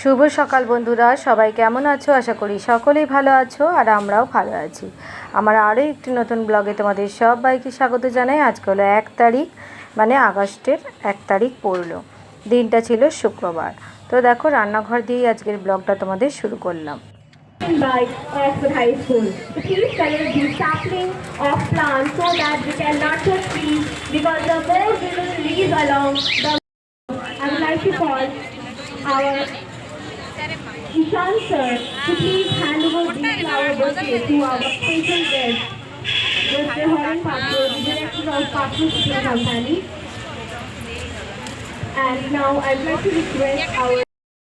শুভ সকাল বন্ধুরা, সবাই কেমন আছো? আশা করি সকলেই ভালো আছো আর আমরাও ভালো আছি। আমার আরও একটি নতুন ব্লগে তোমাদের সবাইকে স্বাগত জানাই। আজকে হলো এক তারিখ মানে আগস্টের এক তারিখ পড়ল। দিনটা ছিল শুক্রবার। তো দেখো, রান্নাঘর দিয়েই আজকের ব্লগটা তোমাদের শুরু করলাম। Our Ishan sir to please hand over these flower bouquet to our special guest, Mr. Haran Patro, the director of Patro Shipping Company. And now I'd like to request our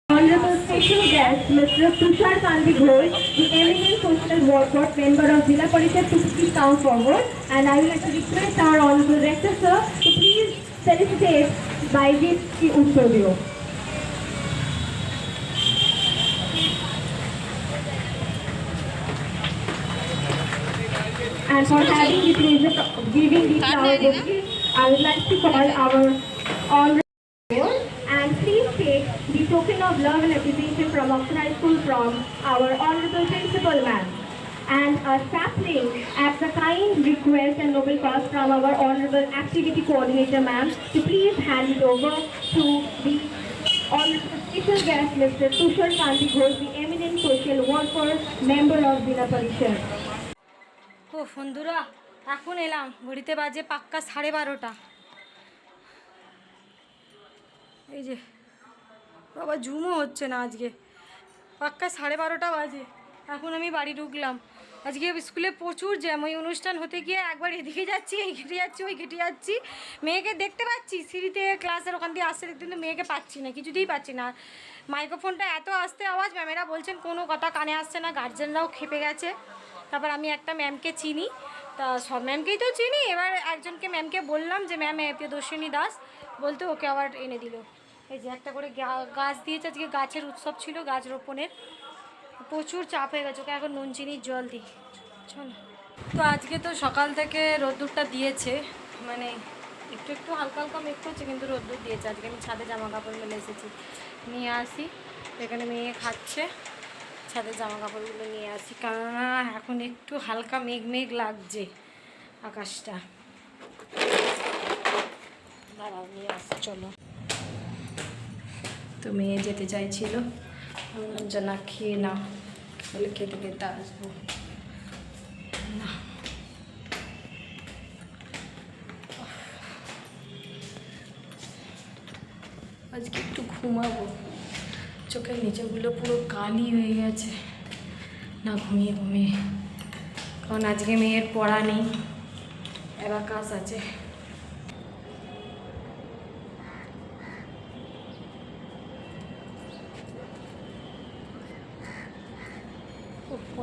Honorable special guest, Mr. Tushar Gandhi Ghosh, the eminent social worker, member of Zilla Parishad to please come forward. And I would like to request our Honorable Director, sir, to please felicitate by this Utsodio. And for having the pleasure of giving the flower bouquet, I would like to call our honorable and please take the token of love and appreciation from Oxford High School from our honorable principal ma'am. And a sapling at the kind request and noble cause from our honorable activity coordinator ma'am to please hand it over to the honorable special guest Mr. Tushar Kanti Ghosh, the eminent social worker, member of Zilla Parishad. বন্ধুরা, এখন এলাম। ঘড়িতে বাজে পাক্কা সাড়ে বারোটা। এই যে, বাবা ঝুমও হচ্ছে না আজকে। পাক্কা সাড়ে বারোটা বাজে। এখন আমি বাড়ি ঢুকলাম। আজকে স্কুলে প্রচুর জ্যাম ওই অনুষ্ঠান হতে গিয়ে একবার এদিকে যাচ্ছি এই ঘেটে যাচ্ছি ওই ঘেটে যাচ্ছি। মেয়েকে দেখতে পাচ্ছি? সিঁড়িতে ক্লাসের ওখান দিয়ে আসতে দেখতে কিন্তু মেয়েকে পাচ্ছি না, কিছুতেই পাচ্ছি না। মাইক্রোফোনটা এত আস্তে আওয়াজ ম্যামেরা বলছেন কোনো কথা কানে আসছে না গার্জেনরাও খেপে গেছে। তারপর আমি একটা ম্যামকে চিনি। তা সব ম্যামকেই তো চিনি। এবার একজনকে ম্যামকে বললাম যে ম্যাম প্রিয়দর্শিনী দাস। বলতে ওকে আবার এনে দিল। এই যে একটা করে গাছ দিয়েছে। আজকে গাছের উৎসব ছিল গাছ রোপণের। প্রচুর চাপ হয়ে গেছে। ওকে এখন নুন চিনির জল দিই। চলো। তো আজকে তো সকাল থেকে রোদ্দুরটা দিয়েছে। মানে একটু একটু হালকা হালকা মেঘ করছে, কিন্তু রোদ্দুর দিয়েছে। আজকে আমি ছাদে জামা কাপড় মেলে এসেছি। নিয়ে আসি। এখানে মেয়ে খাচ্ছে। ছাদে জামা কাপড়গুলো নিয়ে আসি কেননা এখন একটু হালকা মেঘ মেঘ লাগছে আকাশটা। দাঁড়াও, নিয়ে আসি, চলো। তো মেয়ে যেতে চাইছিল। যে, না, খেয়ে না বলে, খেতে খেতে আসব। না। আজকে একটু ঘুমাবো। চোখের নিচেগুলো পুরো কালি হয়ে গেছে। না, ঘুমিয়ে ঘুমিয়ে। কারণ আজকে মেয়ের পড়া নেই অ্যাবাকাস আছে।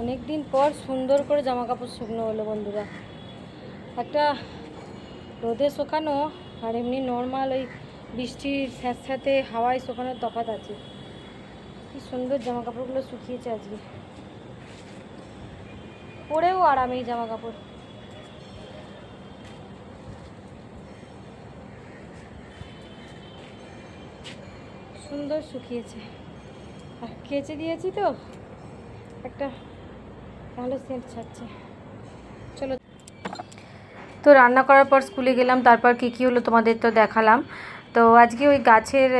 অনেক দিন পর সুন্দর করে জামা কাপড় শুকনো হলো বন্ধুরা। একটা রোদে শোকানো আর এমনি নর্মাল ওই বৃষ্টির স্যাঁতস্যাঁতে হাওয়ায় শোকানোর তফাৎ আছে। কি সুন্দর জামা কাপড়গুলো শুকিয়েছে আজকে। পরেও আরাম এই জামা কাপড় সুন্দর শুকিয়েছে। আর কেচে দিয়েছি তো, একটা ভালো সেন্ট ছাড়ছে। চলো। তো রান্না করার পর স্কুলে গেলাম, তারপর কী কী হলো তোমাদের তো দেখালাম। তো আজকে ওই গাছের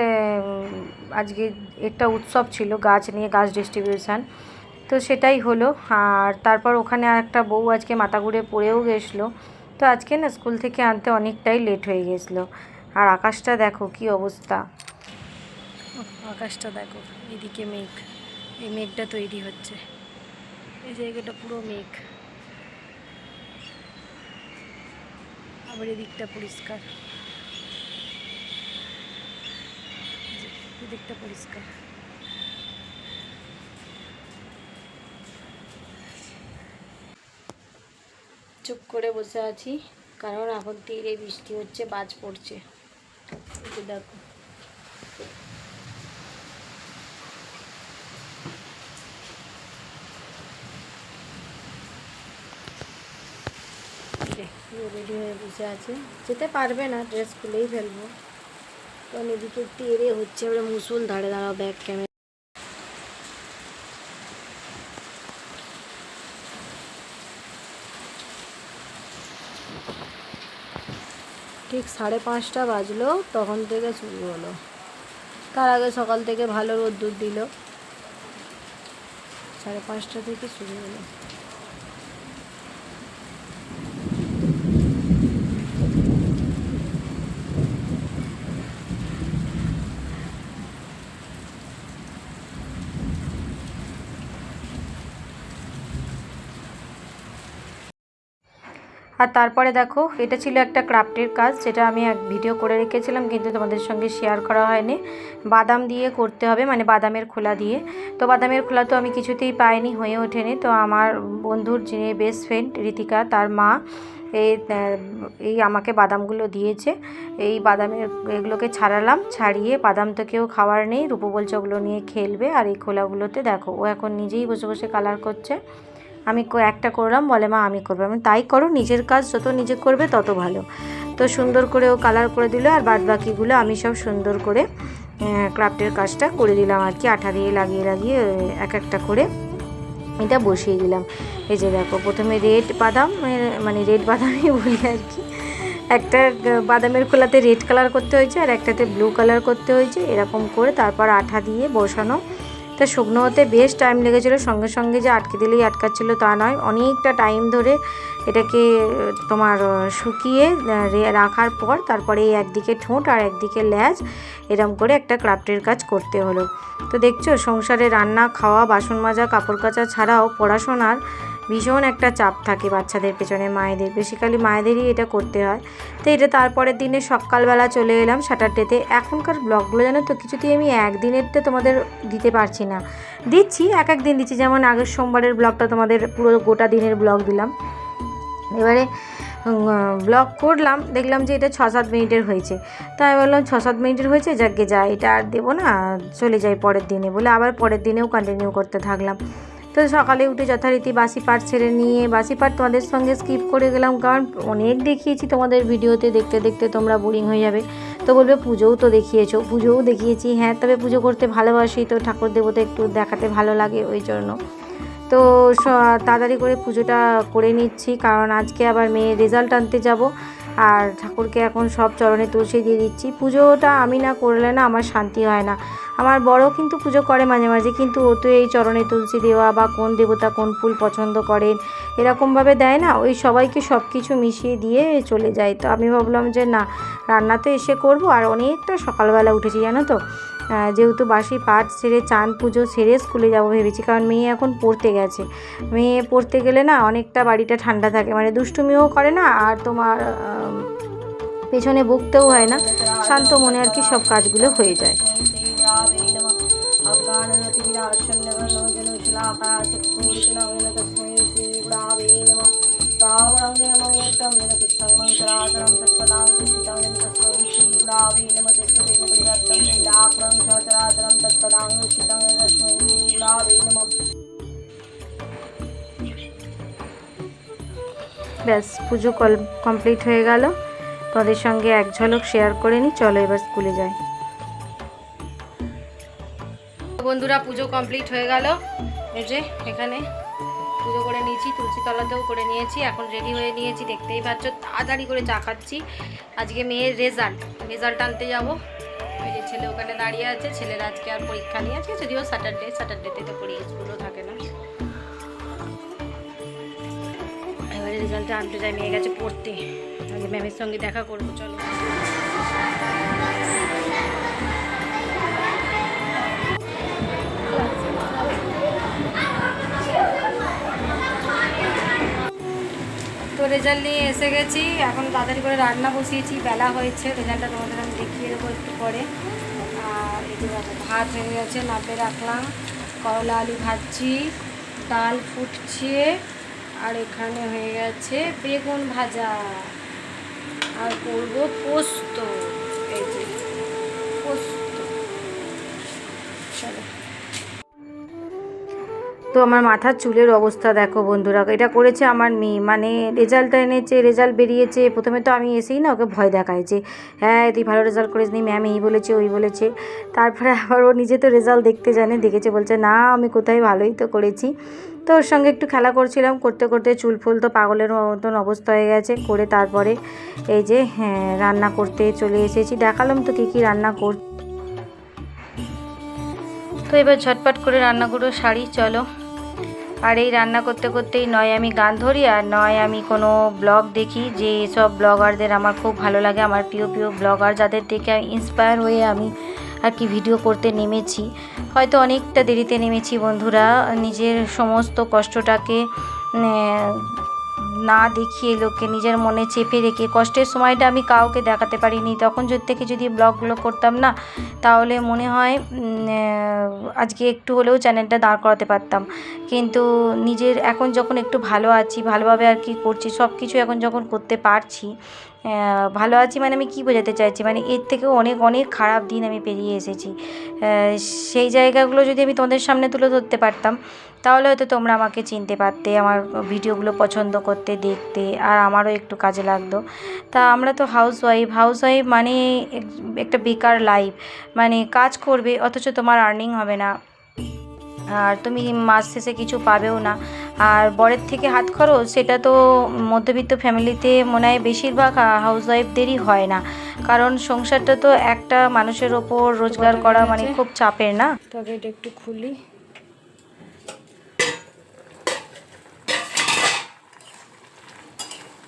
আজকে একটা উৎসব ছিল, গাছ নিয়ে, গাছ ডিস্ট্রিবিউশন তো সেটাই হলো। আর তারপর ওখানে একটা বউ আজকে মাথা ঘুরে পড়েও গেছিল। তো আজকে না স্কুল থেকে আনতে অনেকটাই লেট হয়ে গেছিল। আর আকাশটা দেখো কি অবস্থা। আকাশটা দেখো, এদিকে মেঘ। এই মেঘটা তৈরি হচ্ছে। এই জায়গাটা পুরো মেঘ। আবার এদিকটা পরিষ্কার। যে, এদিকটা পরিষ্কার। চুপ করে বসে আছি কারণ এখন তীরে বৃষ্টি হচ্ছে বাজ পড়ছে। দেখো। রেডি হয়ে বসে আছে। যেতে পারবে না ড্রেস খুলেই ফেলব। কারণ এদিকে তেরে হচ্ছে, এবারে মুসুল ধারে দাঁড়াও ব্যাক ক্যামেরা ঠিক সাড়ে পাঁচটা বাজলো, তখন থেকে শুরু হলো। তার আগে সকাল থেকে ভালো রোদ্দুর দিল। সাড়ে পাঁচটা থেকে শুরু হলো। আর তারপরে দেখো, এটা ছিল একটা ক্রাফটের কাজ, যেটা আমি এক ভিডিও করে রেখেছিলাম, কিন্তু তোমাদের সঙ্গে শেয়ার করা হয়নি। বাদাম দিয়ে করতে হবে মানে বাদামের খোলা দিয়ে। তো বাদামের খোলা তো আমি কিছুতেই পাইনি, হয়ে ওঠেনি। তো আমার বন্ধুর, যিনি বেস্ট ফ্রেন্ড ঋতিকা তার মা এই এই আমাকে বাদামগুলো দিয়েছে। এই বাদামের, এগুলোকে ছাড়ালাম, ছাড়িয়ে বাদাম তো কেউ খাওয়ার নেই। রূপো বলছে ওগুলো নিয়ে খেলবে, আর এই খোলাগুলোতে দেখো, ও এখন নিজেই বসে বসে কালার করছে। আমি একটা করলাম, বলে, মা, আমি করব। আমি তাই করো, নিজের কাজ যত নিজে করবে তত ভালো। তো সুন্দর করে ও কালার করে দিল, আর বাদ বাকিগুলো আমি সব সুন্দর করে ক্রাফটের কাজটা করে দিলাম আর কি। আঠা দিয়ে লাগিয়ে লাগিয়ে এক একটা করে এটা বসিয়ে দিলাম। এই যে দেখো, প্রথমে রেড বাদাম মানে রেড বাদামই বলি আর কি। একটা বাদামের খোলাতে রেড কালার করতে হয়েছে, আর একটাতে ব্লু কালার করতে হয়েছে, এরকম করে তারপর আঠা দিয়ে বসানো তা শুকনো হতে বেশ টাইম লেগেছিল। সঙ্গে সঙ্গে যে আটকে দিলেই আটকাচ্ছিল তা নয়, অনেকটা টাইম ধরে এটাকে তোমার শুকিয়ে রাখার পর তারপরে এই একদিকে ঠোঁট আর একদিকে ল্যাজ এরম করে একটা ক্রাফটের কাজ করতে হলো। তো দেখছ, সংসারে রান্না, খাওয়া বাসন মাজা কাপড় কাচা ছাড়াও পড়াশোনার ভীষণ একটা চাপ থাকে বাচ্চাদের পেছনে, মায়েদের। বেসিক্যালি মায়েদেরই এটা করতে হয়। তো এটা তারপরের দিনে সকালবেলা চলে এলাম স্যাটারডেতে এখনকার ব্লগগুলো জানো তো, কিছুতেই আমি একদিনেরটা তোমাদের দিতে পারছি না। দিচ্ছি, এক এক দিন দিচ্ছি। যেমন আগের সোমবারের ব্লগটা তোমাদের পুরো গোটা দিনের ব্লগ দিলাম। এবারে ব্লগ করলাম, দেখলাম যে এটা ছ সাত মিনিটের হয়েছে। তাই বললাম ছ সাত মিনিটের হয়েছে, যাকে যা, এটা আর দেবো না, চলে যাই পরের দিনে বলে আবার পরের দিনেও কন্টিনিউ করতে থাকলাম। তো সকালে উঠে যথারীতি বাসি পাট ছেড়ে নিয়ে, বাসি পাট তোমাদের সঙ্গে স্কিপ করে গেলাম, কারণ অনেক দেখিয়েছি তোমাদের ভিডিওতে, দেখতে দেখতে তোমরা বোরিং হয়ে যাবে। তো বলবে পুজোও তো দেখিয়েছো, পুজোও দেখিয়েছি হ্যাঁ তবে পুজো করতে ভালোবাসি, তো ঠাকুর দেবতা একটু দেখাতে ভালো লাগে ওই জন্য। তো তাড়াতাড়ি করে পুজোটা করে নিচ্ছি, কারণ আজকে আবার মেয়ের রেজাল্ট আনতে যাব। আর ঠাকুরকে এখন সব চরণে তুলসী দিয়ে দিচ্ছি। পুজোটা আমি না করলে না আমার শান্তি হয় না। আমার বড় কিন্তু পুজো করে মাঝে মাঝে, কিন্তু ও তো এই চরণে তুলসী দেওয়া বা কোন দেবতা কোন ফুল পছন্দ করেন, এরকমভাবে দেয় না। ওই সবাইকে সব কিছু মিশিয়ে দিয়ে চলে যায়। তো আমি ভাবলাম যে না রান্না তো এসে করব। আর অনেকটা সকালবেলা উঠেছি, জানো তো? যেহেতু বাসি পাট সেরে চান পুজো সেরে স্কুলে যাব ভেবেছি, কারণ মেয়ে এখন পড়তে গেছে। মেয়ে পড়তে গেলে না অনেকটা বাড়িটা ঠান্ডা থাকে মানে দুষ্টুমিও করে না আর তোমার পেছনে বকতেও হয় না, শান্ত মনে আর কি সব কাজগুলো হয়ে যায়। ব্যাস, পুজো কমপ্লিট হয়ে গেল। তোমাদের সঙ্গে এক ঝলক শেয়ার করে নিই চলো এবার স্কুলে যাই। বন্ধুরা, পুজো কমপ্লিট হয়ে গেল। এই যে, এখানে পুজো করে নিয়েছি, তুলসী তলাতেও করে নিয়েছি। এখন রেডি হয়ে নিয়েছি। দেখতেই পাচ্ছ, তাড়াতাড়ি করে চা খাচ্ছি। আজকে মেয়ের রেজাল্ট রেজাল্ট আনতে যাব। ওই যে ছেলে ওখানে দাঁড়িয়ে আছে, ছেলের আজকে আর পরীক্ষা নিয়ে আছে যদিও স্যাটারডে স্যাটারডেতে তো পড়ি স্কুলও থাকে না। এবারে রেজাল্টটা আনতে যাই, মেয়ে গেছে পড়তে। আগে ম্যামের সঙ্গে দেখা করব, চলো। রেজাল্ট নিয়ে এসে গেছি। এখন তাড়াতাড়ি করে রান্না বসিয়েছি, বেলা হয়েছে রেজাল্টটা তোমাদের আমি দেখিয়ে দেবো একটু পরে। আর এই ভাত হয়ে গেছে, নাপে রাখলাম, করলা আলু ভাজছি, ডাল ফুটছে, আর এখানে হয়ে গেছে বেগুন ভাজা। আর করব পোস্ত। এই যে, পোস্ত। চলো। তো আমার মাথার চুলের অবস্থা দেখো বন্ধুরা, এটা করেছে আমার মেয়ে। মানে রেজাল্টটা এনেছে রেজাল্ট বেরিয়েছে। প্রথমে তো আমি এসেই না ওকে ভয় দেখাই যে হ্যাঁ তুই ভালো রেজাল্ট করিস নি ম্যাম এই বলেছে, ওই বলেছে। তারপরে আবার ও নিজে তো রেজাল্ট দেখতে জানে, দেখেছে, বলছে, না, আমি কোথায় ভালোই তো করেছি। তো ওর সঙ্গে একটু খেলা করছিলাম, করতে করতে চুল ফুল তো পাগলের মতন অবস্থা হয়ে গেছে। করে তারপরে এই যে হ্যাঁ রান্না করতে চলে এসেছি। দেখালাম তো কী কী রান্না কর তো এবার ঝটপট করে রান্নাগুলো সারি চলো। আর এই রান্না করতে করতেই নয় আমি গান ধরি আর নয় আমি কোনো ব্লগ দেখি। যে সব ব্লগারদের আমার খুব ভালো লাগে, আমার প্রিয় প্রিয় ব্লগার যাদের দেখে আমি ইন্সপায়ার হয়ে আমি আর কি ভিডিও করতে নেমেছি। হয়তো অনেকটা দেরিতে নেমেছি বন্ধুরা, নিজের সমস্ত কষ্টটাকে না দেখিয়ে লোককে নিজের মনে চেপে রেখে কষ্টের সময়টা আমি কাউকে দেখাতে পারিনি। তখন যদি থেকে যদি ব্লগগুলো করতাম না, তাহলে মনে হয় আজকে একটু হলেও চ্যানেলটা দাঁড় করাতে পারতাম। কিন্তু নিজের এখন যখন একটু ভালো আছি, ভালোভাবে আর কি করছি সব কিছু এখন যখন করতে পারছি ভালো আছি মানে আমি কি বোঝাতে চাইছি? মানে এর থেকেও অনেক অনেক খারাপ দিন আমি পেরিয়ে এসেছি। সেই জায়গাগুলো যদি আমি তোমাদের সামনে তুলে ধরতে পারতাম, তাহলে হয়তো তোমরা আমাকে চিনতে পারতে, আমার ভিডিওগুলো পছন্দ করতে, দেখতে, আর আমারও একটু কাজে লাগতো। তা আমরা তো হাউস ওয়াইফ হাউস ওয়াইফ মানে এক- একটা বেকার লাইফ মানে কাজ করবে, অথচ তোমার আর্নিং হবে না। আর তুমি মাস শেষে কিছু পাবেও না। আর বরের থেকে হাত খরচ সেটা তো মধ্যবিত্ত ফ্যামিলিতে মনে হয় বেশিরভাগ হাউস ওয়াইফদেরই হয় না। কারণ সংসারটা তো একটা মানুষের ওপর রোজগার করা মানে খুব চাপের না? তবে এটা একটু খুলি।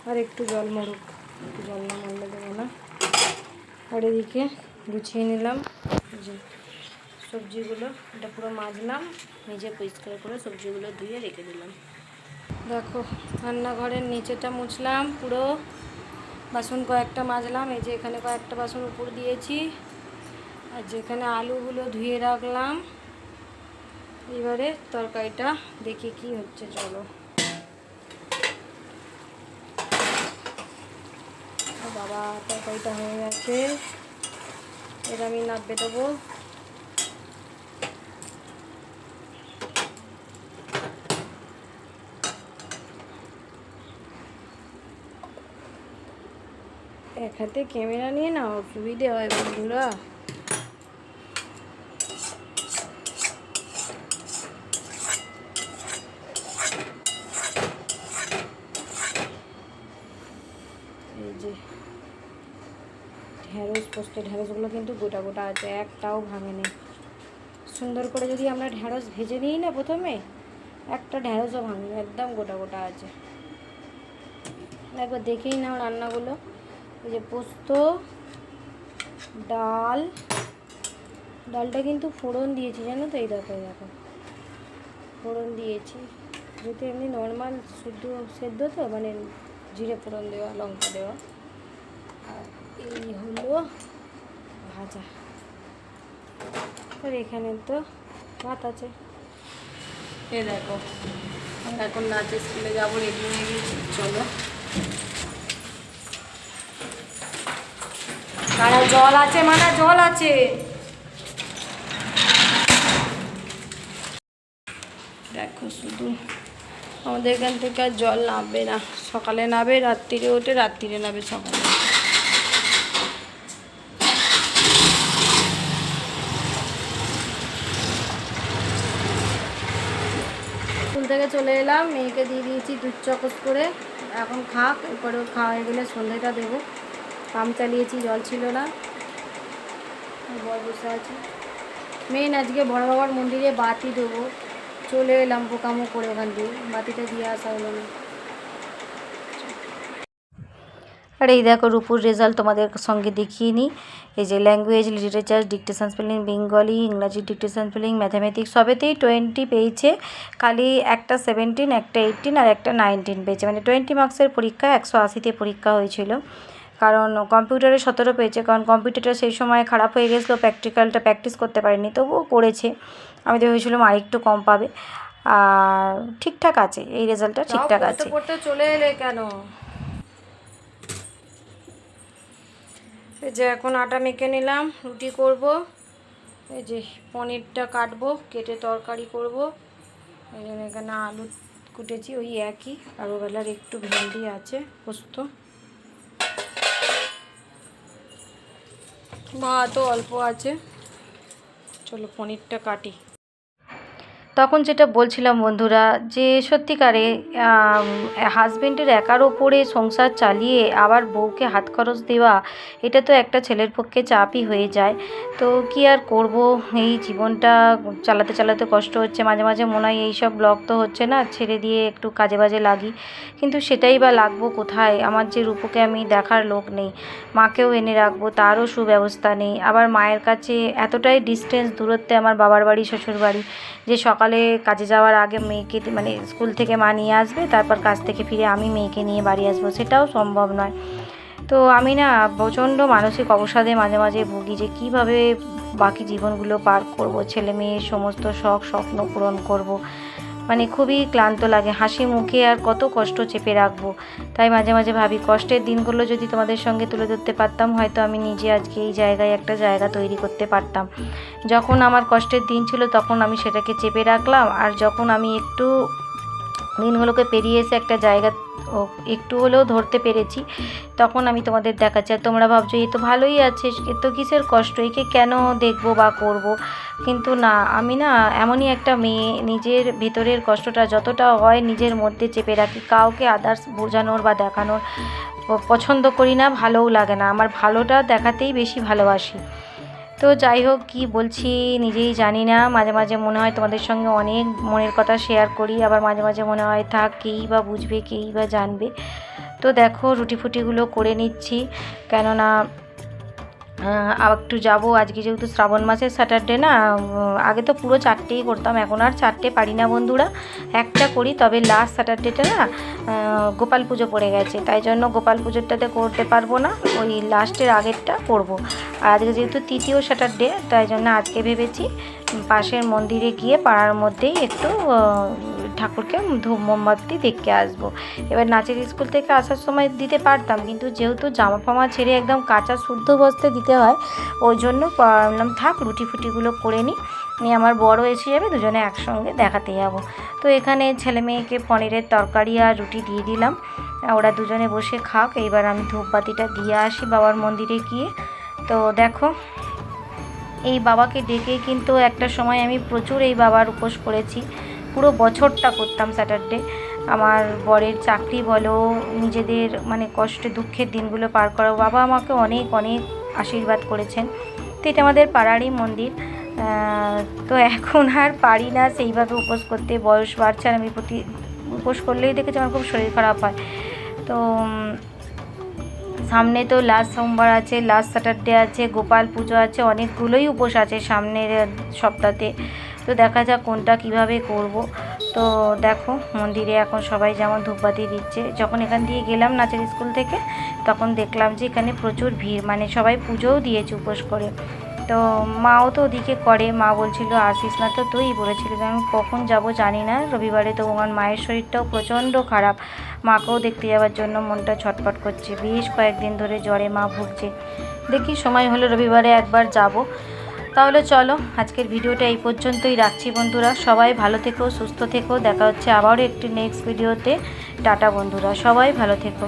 আর একটু জল মরুক একটু জল না মারলে দেবো না। আর এদিকে গুছিয়ে নিলাম। যে সবজিগুলো, এটা পুরো মাজলাম, নিজে পরিষ্কার করে সবজিগুলো ধুয়ে রেখে দিলাম। দেখো, রান্নাঘরের নিচেটা মুছলাম পুরো, বাসন কয়েকটা মাজলাম, এই যে এখানে কয়েকটা বাসন উপর দিয়েছি, আর যেখানে আলুগুলো ধুয়ে রাখলাম, এবারে তরকারিটা দেখি কি হচ্ছে, চলো। বাবা, তরকারিটা হয়ে গেছে এটা আমি নাববে দেবো। এক হাতে ক্যামেরা নিয়ে না অসুবিধে হয় বন্ধুরা। এই যে ঢ্যাঁড়স পোস্ত ঢ্যাঁড়সগুলো কিন্তু গোটা গোটা আছে, একটাও ভাঙেনি। সুন্দর করে যদি আমরা ঢ্যাঁড়স ভেজে নিই না প্রথমে, একটা ঢ্যাঁড়সও ভাঙেনি একদম গোটা গোটা আছে। একবার দেখেই নাও রান্নাগুলো। এই যে পোস্ত, ডাল, ডালটা কিন্তু ফোড়ন দিয়েছি, জানো তো? এই দেখো দেখো। ফোড়ন দিয়েছি। যেহেতু এমনি নর্মাল শুদ্ধ সেদ্ধ তো মানে জিরে ফোড়ন দেওয়া, লঙ্কা দেওয়া। আর এই হলো ভাজা। আর এখানে তো ভাত আছে। এ দেখো এখন নাচে স্কুলে যাব রেডি হয়ে গেছি। চলো। কারা জল আছে মানে জল আছে। দেখো শুধু আমাদের এখান থেকে আর জল নামবে না। সকালে নাবে রাত্রিরে ওঠে, রাত্রিরে নাবে সকালে। স্কুল থেকে চলে এলাম, মেয়েকে দিয়ে দিয়েছি দুধ চকস করে। এখন খাক এরপরে খাওয়া গেলে সন্ধ্যেটা দেবো। পাম্প চালিয়েছি, জল ছিল না। বর বসে আছে। মেন আজকে বড় বাবার মন্দিরে বাতি দেবো। চলে এলাম পোকামো করে ওখান দিয়ে। বাতিটা দিয়ে আসা হলো না। আর এই দেখো রূপুর রেজাল্ট তোমাদের সঙ্গে দেখিয়ে নিই। এই যে language literature dictation spelling Bengali ইংরাজি ডিকটেশন স্পেলিং ম্যাথামেটিক্স সবেতেই টোয়েন্টি পেয়েছে। খালি একটা সেভেন্টিন একটা এইটিন আর একটা নাইনটিন পেয়েছে। মানে টোয়েন্টি মার্কসের পরীক্ষা, একশো আশিতে পরীক্ষা হয়েছিল। কারণ কম্পিউটারে সতেরো পেয়েছে কারণ কম্পিউটারটা সেই সময় খারাপ হয়ে গেছিল প্র্যাকটিক্যালটা প্র্যাকটিস করতে পারিনি তবুও করেছে। আমি তো ভেবেছিলাম আরেকটু কম পাবে। আর ঠিকঠাক আছে এই রেজাল্টটা ঠিকঠাক আছে। পড়তে চলে এলে কেন? এই যে এখন আটা মেখে নিলাম রুটি করব। এই যে পনিরটা কাটবো কেটে তরকারি করব। এই জন্য এখানে আলু কুটেছি ওই একই। আর ওবেলার একটু ভেন্ডি আছে পোস্ত। ভাতও অল্প আছে। চলো পনিরটা কাটি। তখন যেটা বলছিলাম বন্ধুরা যে সত্যিকারে হাজবেন্ডের একার ওপরে সংসার চালিয়ে আবার বউকে হাত খরচ দেওয়া, এটা তো একটা ছেলের পক্ষে চাপই হয়ে যায়। তো কি আর করব? এই জীবনটা চালাতে চালাতে কষ্ট হচ্ছে। মাঝে মাঝে মনে হয় এইসব ব্লগ তো হচ্ছে না, ছেড়ে দিয়ে একটু কাজে বাজে লাগি। কিন্তু সেটাই বা লাগবো কোথায়? আমার যে রূপকে আমি দেখার লোক নেই, মাকেও এনে রাখব, তারও সুব্যবস্থা নেই। আবার মায়ের কাছে এতটাই ডিস্টেন্স দূরত্বে আমার বাবার বাড়ি শ্বশুর বাড়ি যে সকালে কাজে যাওয়ার আগে মেয়েকে মানে স্কুল থেকে মা নিয়ে আসবে, তারপর কাজ থেকে ফিরে আমি মেয়েকে নিয়ে বাড়ি আসব। সেটাও সম্ভব নয়। তো আমি না প্রচণ্ড মানসিক অবসাদে মাঝে মাঝে ভুগি যে কীভাবে বাকি জীবনগুলো পার করব, ছেলে মেয়ের সমস্ত শখ স্বপ্ন পূরণ করব। মানে খুবই ক্লান্ত লাগে, হাসি মুখে আর কত কষ্ট চেপে রাখব। তাই মাঝে মাঝে ভাবি, কষ্টের দিনগুলো যদি তোমাদের সঙ্গে তুলে ধরতে পারতাম, হয়তো আমি নিজে আজকে এই জায়গায় একটা জায়গা তৈরি করতে পারতাম। যখন আমার কষ্টের দিন ছিল, তখন আমি সেটাকে চেপে রাখলাম, আর যখন আমি একটু দিনগুলোকে পেরিয়ে এসে একটা জায়গা, ও, একটু হলেও ধরতে পেরেছি, তখন আমি তোমাদের দেখাচ্ছি। আর তোমরা ভাবছ এই তো ভালোই আছে, এ তো কিসের কষ্ট, একে কেন দেখব বা করব? কিন্তু না, আমি না এমনই একটা মেয়ে, নিজের ভেতরের কষ্টটা যতটা হয় নিজের মধ্যে চেপে রাখি। কাউকে আদার্স বোঝানোর বা দেখানোর পছন্দ করি না, ভালোও লাগে না। আমার ভালোটা দেখাতেই বেশি ভালোবাসি। তো যাই হোক, কী বলছি নিজেই জানি না। মাঝে মাঝে মনে হয় তোমাদের সঙ্গে অনেক মনের কথা শেয়ার করি। আবার মাঝে মাঝে মনে হয়, থাক কেই বা বুঝবে কেই বা জানবে? তো দেখো, রুটি ফুটিগুলো করে নিচ্ছি। কেননা একটু যাব। আজকে যেহেতু শ্রাবণ মাসের স্যাটারডে না আগে তো পুরো চারটেই করতাম, এখন আর চারটে পারি না বন্ধুরা। একটা করি, তবে লাস্ট স্যাটারডেটা না গোপাল পুজো পড়ে গেছে। তাই জন্য গোপাল পুজোটাতে করতে পারব না, ওই লাস্টের আগেরটা করব। আর আজকে যেহেতু তৃতীয় স্যাটারডে তাই জন্য আজকে ভেবেছি পাশের মন্দিরে গিয়ে পাড়ার মধ্যেই একটু ঠাকুরকে ধূপ মোমবাতি দেখতে আসব। এবার নাচের স্কুল থেকে আসার সময় দিতে পারতাম, কিন্তু যেহেতু জামা ফামা ছেড়ে একদম কাঁচা শুদ্ধ বস্তে দিতে হয়, ওই জন্য ভাবলাম থাক, রুটি ফুটিগুলো করে নিই নিয়ে আমার বড় এসে যাবে, দুজনে একসঙ্গে দেখাতে যাব। তো এখানে ছেলে মেয়েকে পনিরের তরকারি আর রুটি দিয়ে দিলাম। ওরা দুজনে বসে খাক, এইবার আমি ধূপবাতিটা দিয়ে আসি বাবার মন্দিরে গিয়ে। তো দেখো, এই বাবাকে ডেকে কিন্তু একটা সময় আমি প্রচুর এই বাবার উপোস করেছি। পুরো বছরটা করতাম স্যাটারডে আমার বরের চাকরি বলো, নিজেদের মানে কষ্টে, দুঃখের দিনগুলো পার করা বাবা আমাকে অনেক অনেক আশীর্বাদ করেছেন। তো এটা আমাদের পাড়ারই মন্দির। তো এখন আর পারি না সেইভাবে উপোস করতে। বয়স বাড়ছে আর আমি প্রতি, উপোস করলেই দেখেছি আমার খুব শরীর খারাপ হয়। তো সামনে তো লাস্ট সোমবার আছে লাস্ট স্যাটারডে আছে, গোপাল পুজো আছে, অনেকগুলোই উপোস আছে সামনের সপ্তাহে তো দেখা যাক কোনটা কীভাবে করব। তো দেখো, মন্দিরে এখন সবাই যেমন ধূপবাতি দিচ্ছে। যখন এখান দিয়ে গেলাম নাচের স্কুল থেকে, তখন দেখলাম যে এখানে প্রচুর ভিড় মানে সবাই পুজোও দিয়েছে উপোস করে। তো মাও তো ওদিকে করে, মা বলছিল, আসিস না তো তুই? বলেছিলি যে, আমি কখন যাব জানি না, রবিবারে তো আমার মায়ের শরীরটাও প্রচণ্ড খারাপ। মাকেও দেখতে যাওয়ার জন্য মনটা ছটফট করছে। বেশ কয়েকদিন ধরে জ্বরে মা ভুগছে। দেখি, সময় হলে রবিবারে একবার যাব। তাহলে চলো, আজকের ভিডিওটা এই পর্যন্তই রাখছি বন্ধুরা। সবাই ভালো থেকো, সুস্থ থেকো। দেখা হচ্ছে আবারও একটি নেক্সট ভিডিওতে টাটা বন্ধুরা, সবাই ভালো থেকো।